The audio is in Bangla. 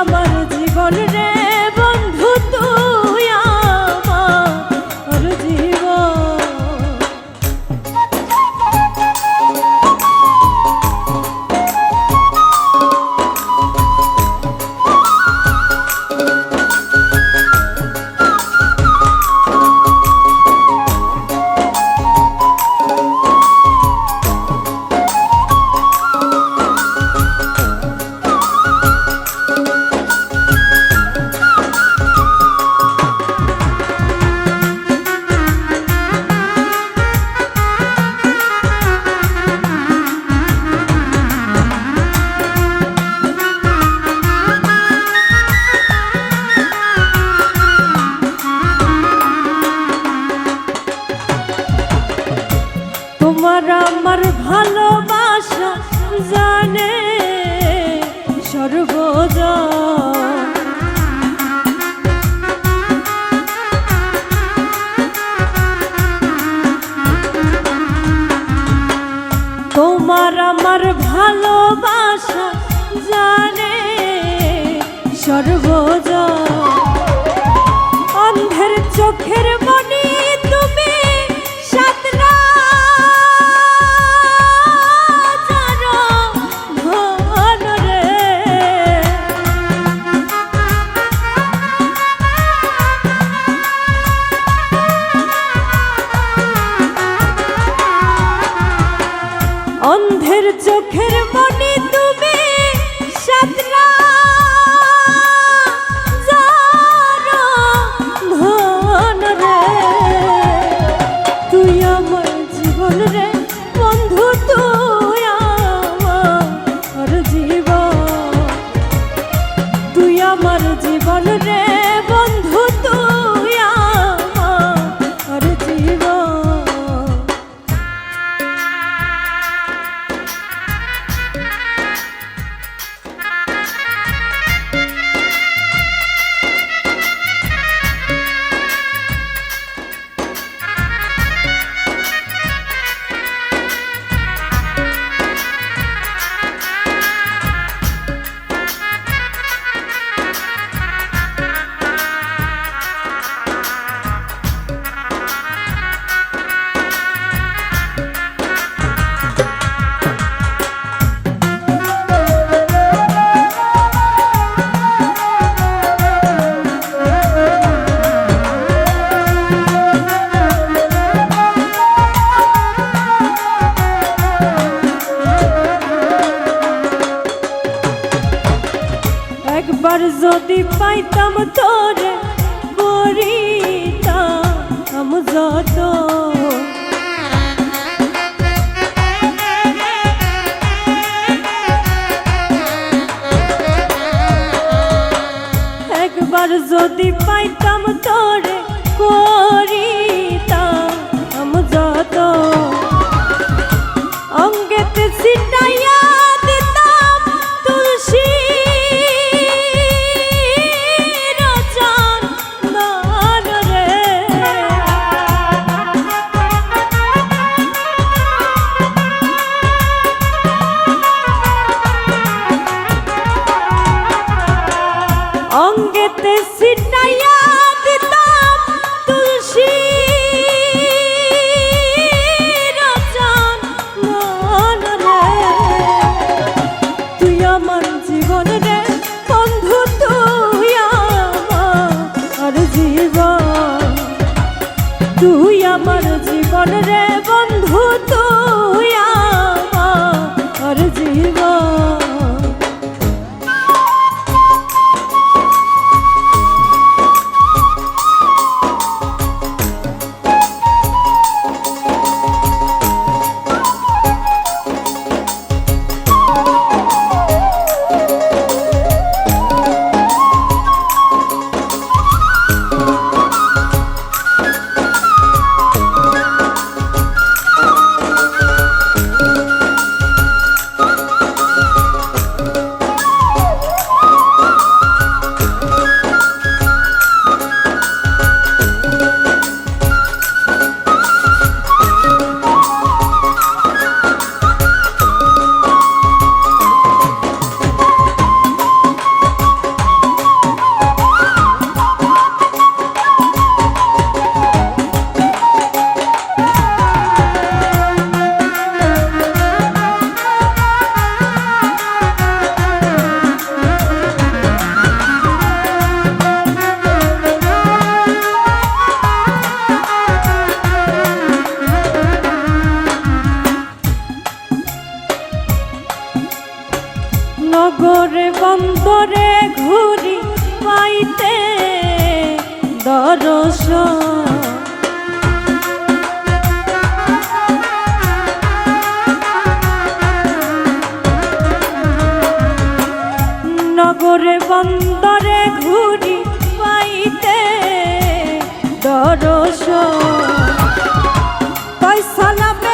আমার জীবন রে বন্ধু তুই। তোমার আমার ভালোবাসা জানে সর্বদা তোমার আমার ভালোবাসা জানে সর্বদা একবার যদি পাইতাম তোরে বরিতাম যত। একবার যদি পাইতাম তোরে করি Oh. নগরে বন্দরে ঘুরি পাইতে দরস। নগরে বন্দরে ঘুরি পাইতে দরস। পয়সা লাভ